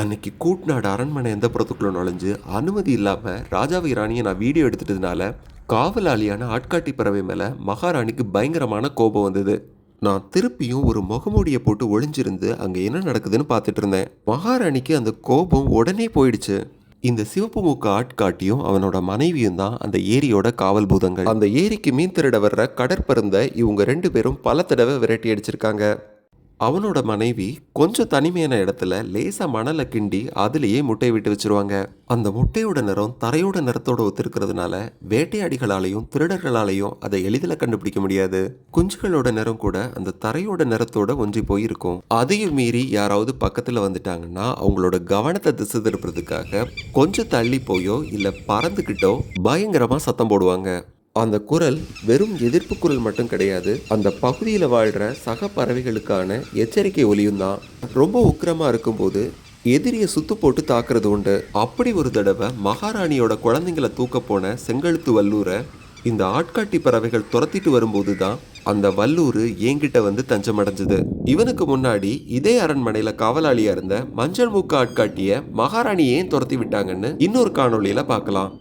அன்னைக்கு கூட்நாடு அரண்மனை எந்த புறத்துக்குள்ள நுழைஞ்சு அனுமதி இல்லாமல் ராஜாவை ராணியை நான் வீடியோ எடுத்துட்டதுனால காவலாளியான ஆட்காட்டி பறவை மேலே மகாராணிக்கு பயங்கரமான கோபம் வந்தது. நான் திருப்பியும் ஒரு முகமூடியை போட்டு ஒளிஞ்சிருந்து அங்கே என்ன நடக்குதுன்னு பார்த்துட்டு இருந்தேன். மகாராணிக்கு அந்த கோபம் உடனே போயிடுச்சு. இந்த சிவப்பு மூக்கு ஆட்காட்டியும் அவனோட மனைவியும் தான் அந்த ஏரியோட காவல் பூதங்கள். அந்த ஏரிக்கு மீன் திருட வர்ற கடற்பருந்த இவங்க ரெண்டு பேரும் பல தடவை விரட்டி அடிச்சிருக்காங்க. அவனோட மனைவி கொஞ்சம் தனிமையான இடத்துல லேசாக மணலை கிண்டி அதுலேயே முட்டையை விட்டு வச்சிருவாங்க. அந்த முட்டையோட நிறம் தரையோட நிறத்தோட ஒத்திருக்கிறதுனால வேட்டையாடிகளாலையும் திருடர்களாலையும் அதை எளிதில் கண்டுபிடிக்க முடியாது. குஞ்சுகளோட நிறம் கூட அந்த தரையோட நிறத்தோட ஒன்றி போயிருக்கும். அதையும் மீறி யாராவது பக்கத்தில் வந்துட்டாங்கன்னா அவங்களோட கவனத்தை திசை திருப்புறதுக்காக கொஞ்சம் தள்ளி போயோ இல்லை பறந்துக்கிட்டோ பயங்கரமாக சத்தம் போடுவாங்க. அந்த குரல் வெறும் எதிர்ப்பு குரல் மட்டும் கிடையாது அந்த பகுதியில் வாழ்கிற சக பறவைகளுக்கான எச்சரிக்கை ஒலியும் தான். ரொம்ப உக்கிரமாக இருக்கும்போது எதிரியை சுத்து போட்டு தாக்குறது உண்டு. அப்படி ஒரு தடவை மகாராணியோட குழந்தைங்களை தூக்க போன செங்கழுத்து வல்லூரை இந்த ஆட்காட்டி பறவைகள் துரத்திட்டு வரும்போது தான் அந்த வல்லூர் என்கிட்ட வந்து தஞ்சமடைஞ்சது. இவனுக்கு முன்னாடி இதே அரண்மனையில காவலாளியா இருந்த மஞ்சள் மூக்கு ஆட்காட்டிய மகாராணி ஏன் துரத்தி விட்டாங்கன்னு இன்னொரு காணொலியில பார்க்கலாம்.